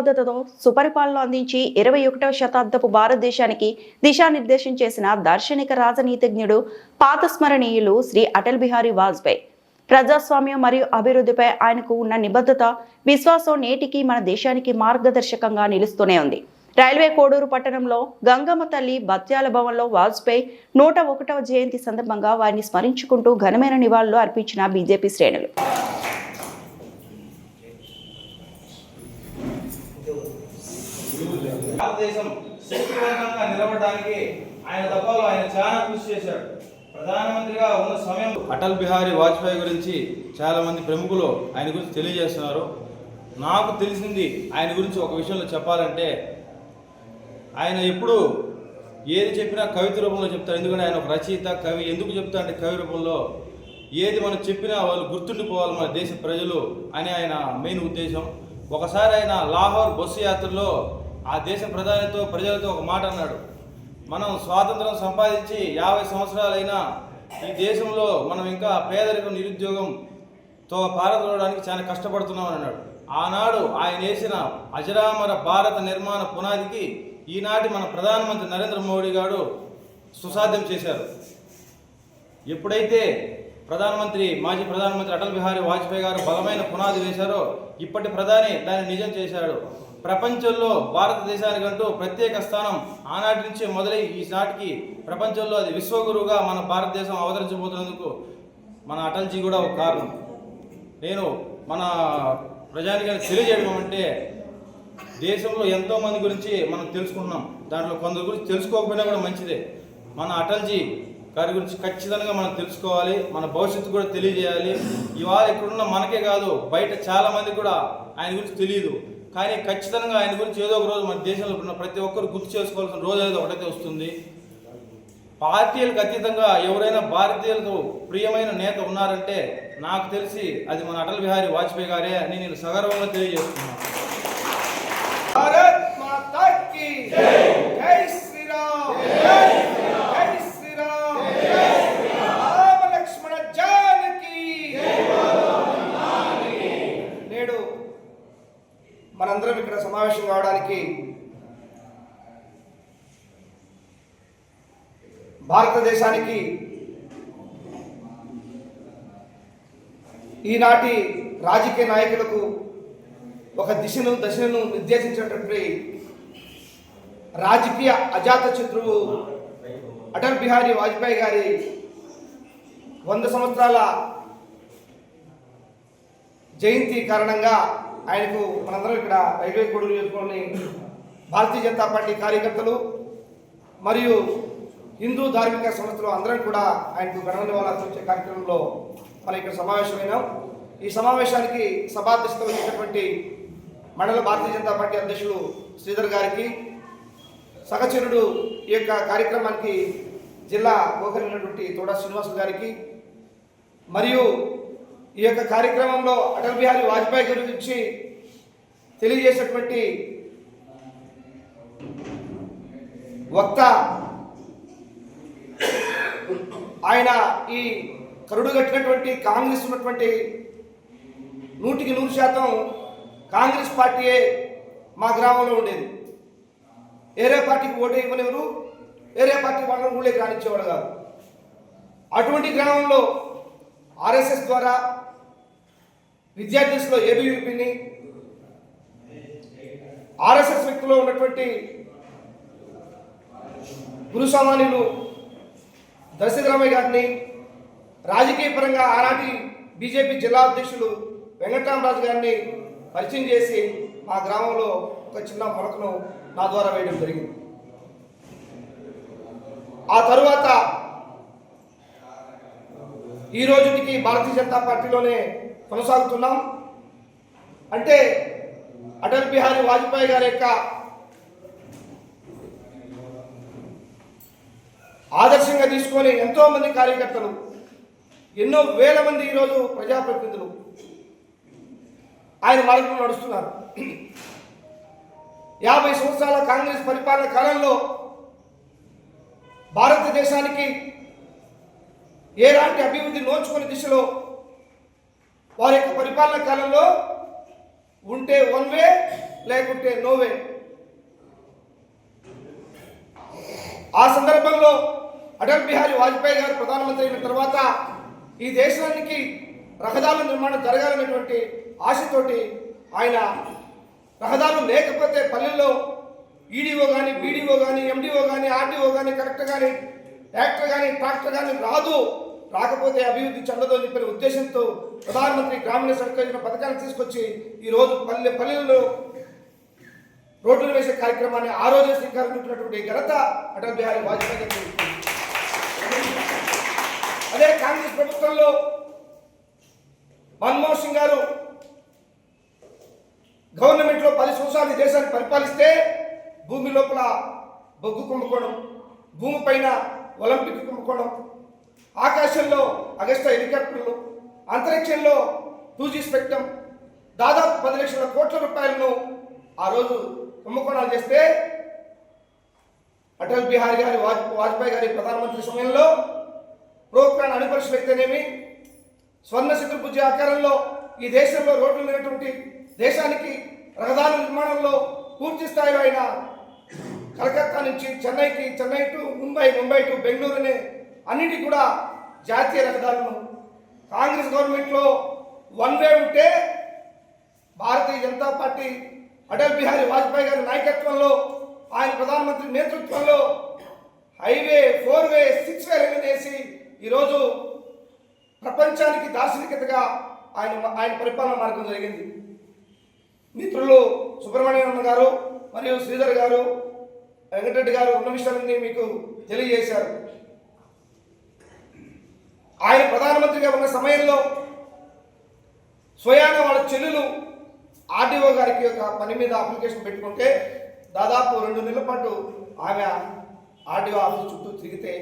నిబద్ధతతో సుపరిపాలన అందించి ఇరవై ఒకటవ శతాబ్దపు భారతదేశానికి దిశానిర్దేశం చేసిన దార్శనిక రాజనీతిజ్ఞుడు పాతస్మరణీయులు శ్రీ అటల్ బిహారీ వాజ్పేయి. ప్రజాస్వామ్యం మరియు అభివృద్ధిపై ఆయనకు ఉన్న నిబద్ధత విశ్వాసం నేటికి మన దేశానికి మార్గదర్శకంగా నిలుస్తూనే ఉంది. రైల్వే కోడూరు పట్టణంలో గంగమ్మ తల్లి బత్యాల భవన్లో వాజ్పేయి నూట ఒకటవ జయంతి సందర్భంగా వారిని స్మరించుకుంటూ ఘనమైన నివాళులు అర్పించిన బీజేపీ శ్రేణులు. భారతదేశం శక్తివంతంగా నిలబడడానికి ఆయన తప్పలో ఆయన చాలా కృషి చేశాడు. ప్రధానమంత్రిగా ఉన్న సమయం అటల్ బిహారీ వాజ్పేయి గురించి చాలా మంది ప్రముఖులు ఆయన గురించి తెలియజేస్తున్నారు. నాకు తెలిసింది ఆయన గురించి ఒక విషయంలో చెప్పాలంటే ఆయన ఎప్పుడు ఏది చెప్పినా కవిత రూపంలో చెప్తారు. ఎందుకంటే ఆయన ఒక రచయిత కవి. ఎందుకు చెప్తా అంటే కవి రూపంలో ఏది మనం చెప్పినా వాళ్ళు గుర్తుండిపోవాలి మన దేశ ప్రజలు అని ఆయన మెయిన్ ఉద్దేశం. ఒకసారి ఆయన లాహోర్ బస్సు యాత్రలో ఆ దేశ ప్రధానితో ప్రజలతో ఒక మాట అన్నాడు. మనం స్వాతంత్రం సంపాదించి యాభై సంవత్సరాలైనా ఈ దేశంలో మనం ఇంకా పేదరికం నిరుద్యోగంతో పారదోడడానికి చాలా కష్టపడుతున్నామని అన్నాడు. ఆనాడు ఆయన వేసిన అజరామర భారత నిర్మాణ పునాదికి ఈనాటి మన ప్రధానమంత్రి నరేంద్ర మోడీ గారు సుసాధ్యం చేశారు. ఎప్పుడైతే ప్రధానమంత్రి మాజీ ప్రధానమంత్రి అటల్ బిహారీ వాజ్పేయి గారు బలమైన పునాది వేశారో ఇప్పటి ప్రధాని దాన్ని నిజం చేశాడు. ప్రపంచంలో భారతదేశానికంటూ ప్రత్యేక స్థానం ఆనాటి నుంచే మొదలై ఈ ప్రపంచంలో అది విశ్వగురువుగా మన భారతదేశం అవతరించబోతున్నందుకు మన అటల్జీ కూడా ఒక కారణం. నేను మన ప్రజానికి తెలియజేయడం అంటే దేశంలో ఎంతోమంది గురించి మనం తెలుసుకుంటున్నాం. దాంట్లో కొందరి గురించి తెలుసుకోకపోయినా కూడా మంచిదే. మన అటల్జీ గారి గురించి ఖచ్చితంగా మనం తెలుసుకోవాలి. మన భవిష్యత్తు కూడా తెలియజేయాలి. ఇవాళ ఇక్కడున్న మనకే కాదు బయట చాలామంది కూడా ఆయన గురించి తెలియదు. కానీ ఖచ్చితంగా ఆయన గురించి ఏదో ఒక రోజు మన దేశంలో ఉన్న ప్రతి ఒక్కరు గుర్తు చేసుకోవాల్సిన రోజు అనేది ఒకటైతే వస్తుంది. పార్టీలకు అతీతంగా ఎవరైనా భారతీయులకు ప్రియమైన నేత ఉన్నారంటే నాకు తెలిసి అది మన అటల్ బిహారీ వాజ్పేయి గారే అని నేను సగర్వంగా తెలియజేస్తున్నాను. భారతదేశానికి ఈనాటి రాజకీయ నాయకులకు ఒక దిశను దశను నిర్దేశించినటువంటి రాజకీయ అజాత శత్రువు అటల్ బిహారీ వాజ్పేయి గారి వంద సంవత్సరాల జయంతి కారణంగా ఆయనకు మనందరం ఇక్కడ రైల్వే కొడుకు నియోజకవర్గంలోని భారతీయ జనతా పార్టీ కార్యకర్తలు మరియు హిందూ ధార్మిక సంస్థలు అందరం కూడా ఆయనకు గణన నివాళులు కార్యక్రమంలో మనం ఇక్కడ సమావేశమైనాం. ఈ సమావేశానికి సభాధ్యక్షత వహించినటువంటి మండల భారతీయ జనతా పార్టీ అధ్యక్షుడు శ్రీధర్ గారికి సహచరుడు ఈ యొక్క కార్యక్రమానికి జిల్లా గోకరినటువంటి తోడా శ్రీనివాస్ గారికి మరియు ఈ యొక్క కార్యక్రమంలో అటల్ బిహారీ వాజ్పేయి గురించి తెలియజేసినటువంటి వక్త ఆయన ఈ కరుడు కట్టినటువంటి కాంగ్రెస్ ఉన్నటువంటి నూటికి నూరు శాతం కాంగ్రెస్ పార్టీయే మా గ్రామంలో ఉండేది. ఏరే పార్టీకి ఓటు ఇవ్వనివ్వరు ఏరే పార్టీ వాళ్ళని కూడా కానిచ్చేవాడు కాదు. అటువంటి గ్రామంలో ఆర్ఎస్ఎస్ ద్వారా విద్యార్థులలో ఏబీవీపీని ఆర్ఎస్ఎస్ వ్యక్తిలో ఉన్నటువంటి గురు సామాన్యులు దశరథరామయ్య గారిని రాజకీయ పరంగా ఆనాటి బీజేపీ జిల్లా అధ్యక్షులు వెంకటరామరాజు గారిని పరిచయం చేసి మా గ్రామంలో ఒక చిన్న మొలకను నా ద్వారా వేయడం జరిగింది. ఆ తరువాత ఈ రోజుకి భారతీయ జనతా పార్టీలోనే కొనసాగుతున్నాం. అంటే అటల్ బిహారీ వాజ్పేయి గారి యొక్క ఆదర్శంగా తీసుకొని ఎంతోమంది కార్యకర్తలు ఎన్నో వేల మంది ఈరోజు ప్రజాప్రతినిధులు. ఆయన మార్గంలో నడుస్తున్నారు. యాభై సంవత్సరాల కాంగ్రెస్ పరిపాలన కాలంలో భారతదేశానికి ఎలాంటి అభివృద్ధి నోచుకునే దిశలో వారి యొక్క పరిపాలన కాలంలో ఉంటే వన్ వే లేకుంటే నో వే. ఆ సందర్భంలో అటల్ బిహారీ వాజ్పేయి గారు ప్రధానమంత్రి అయిన తర్వాత ఈ దేశానికి రహదారుల నిర్మాణం జరగాలనేటువంటి ఆశతోటి ఆయన రహదారులు లేకపోతే పల్లెల్లో ఈడీఓ కానీ బీడీఓ కానీ ఎండిఓ కానీ ఆర్డీఓ కానీ కలెక్టర్ కానీ యాక్టర్ కానీ ట్రాక్టర్ కానీ రాదు. రాకపోతే అభివృద్ధి చెందదు అని చెప్పిన ఉద్దేశంతో ప్రధానమంత్రి గ్రామీణ సడక్ యోజన పథకాన్ని తీసుకొచ్చి ఈరోజు పల్లె పల్లెల్లో రోడ్లు వేసే కార్యక్రమాన్ని ఆ రోజే శ్రీకారం చుట్టినటువంటి ఘనత అటల్ బిహారీ వాజ్పేయి అదే కాంగ్రెస్ ప్రభుత్వంలో మన్మోహన్ సింగ్ గారు గవర్నమెంట్లో పది సంవత్సరాలు ఈ దేశాన్ని పరిపాలిస్తే భూమి లోపల బొగ్గు కుంభకోణం భూమి పైన ఒలింపిక్ కుంభకోణం ఆకాశంలో అగస్టా హెలికాప్టర్లు అంతరిక్షంలో టూ జీ స్పెక్ట్రమ్ దాదాపు పది లక్షల కోట్ల రూపాయలను ఆ రోజు కుంభకోణాలు చేస్తే అటల్ బిహారీ గారి వాజ్ వాజ్పేయి గారి ప్రధానమంత్రి సమయంలో ప్రోగ్రాన్ అణుపరిశీలి అయితేనేమి స్వర్ణ చతుర్భుజ ఆకారంలో ఈ దేశంలో రోడ్లు లేనటువంటి దేశానికి రహదారుల నిర్మాణంలో పూర్తి స్థాయిలో ఆయన కలకత్తా నుంచి చెన్నైకి చెన్నై టు ముంబై ముంబై టు బెంగళూరు అనే అన్నిటి కూడా జాతీయ రహదారులు. కాంగ్రెస్ గవర్నమెంట్లో వన్ వే ఉంటే భారతీయ జనతా పార్టీ అటల్ బిహారీ వాజ్పేయి గారి నాయకత్వంలో ఆయన ప్రధానమంత్రి నేతృత్వంలో highway four way six way rail వేసి ఈరోజు ప్రపంచానికి దార్శనికతగా ఆయన ఆయన పరిపాలన మార్గం జరిగింది. మిత్రులు సుబ్రహ్మణ్యం గారు మరియు శ్రీధర్ గారు వెంకటరెడ్డి గారు ఉన్న విషయాలన్నీ మీకు తెలియజేశారు. ఆయన ప్రధానమంత్రిగా ఉన్న సమయంలో స్వయాన వాళ్ళ చెల్లెలు ఆర్డీఓ గారికి ఒక పని మీద అప్లికేషన్ పెట్టుకుంటే దాదాపు రెండు నెలల పాటు ఆమె ఆర్డీఓ ఆఫీస్ చుట్టూ తిరిగితే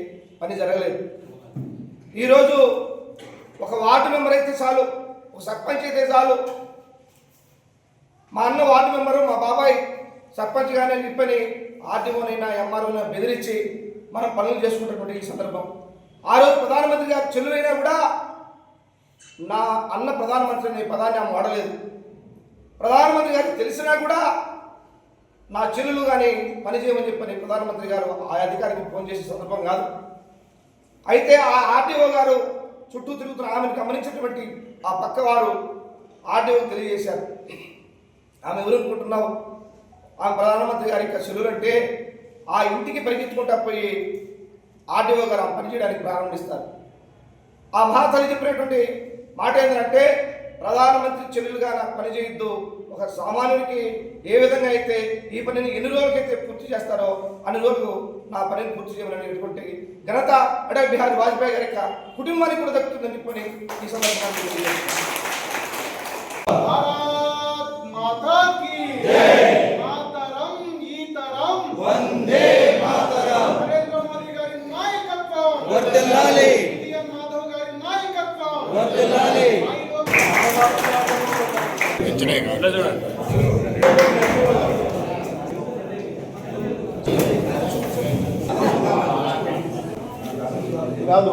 పని జరగలేదు. ఈరోజు ఒక వార్డు మెంబర్ అయితే చాలు ఒక సర్పంచ్ అయితే చాలు. మా అన్న వార్డు మెంబరు మా బాబాయ్ సర్పంచ్ గానే చెప్పని ఆర్డీఓనైనా ఎంఆర్ఓనైనా బెదిరించి మనం పనులు చేసుకుంటున్నటువంటి ఈ సందర్భం. ఆ రోజు ప్రధానమంత్రి గారు చెల్లువైనా కూడా నా అన్న ప్రధానమంత్రి అనే పదాన్ని ఆమె వాడలేదు. ప్రధానమంత్రి గారికి తెలిసినా కూడా నా చెల్లెలు కానీ పని చేయమని చెప్పని ప్రధానమంత్రి గారు ఆ అధికారికి ఫోన్ చేసే సందర్భం కాదు. అయితే ఆ ఆర్డీఓ గారు చుట్టూ తిరుగుతున్న ఆమెను గమనించినటువంటి ఆ పక్కవారు ఆర్డీఓ తెలియజేశారు. ఆమె ఎవరు అనుకుంటున్నావు? ఆ ప్రధానమంత్రి గారి యొక్క చెల్లెలు అంటే ఆ ఇంటికి పరిగెత్తుకుంటా పోయి ఆర్డీఓ గారు ఆ పని చేయడానికి ప్రారంభిస్తారు. ఆ మహాతల్లి చెప్పినటువంటి మాట ఏంటంటే ప్రధానమంత్రి చెల్లెలుగా నాకు పని చేయొద్దు ఒక సామాన్యుడికి ఏ విధంగా అయితే ఈ పనిని ఎన్ని రోజులకైతే పూర్తి చేస్తారో అన్ని రోజులు నా పనిని పూర్తి చేయమనేటువంటి ఘనత అటల్ బిహారీ వాజ్పేయి గారి యొక్క కుటుంబానికి కూడా దక్కుతుందని చెప్పని ఈ సందర్భంగా ಯಾವುದು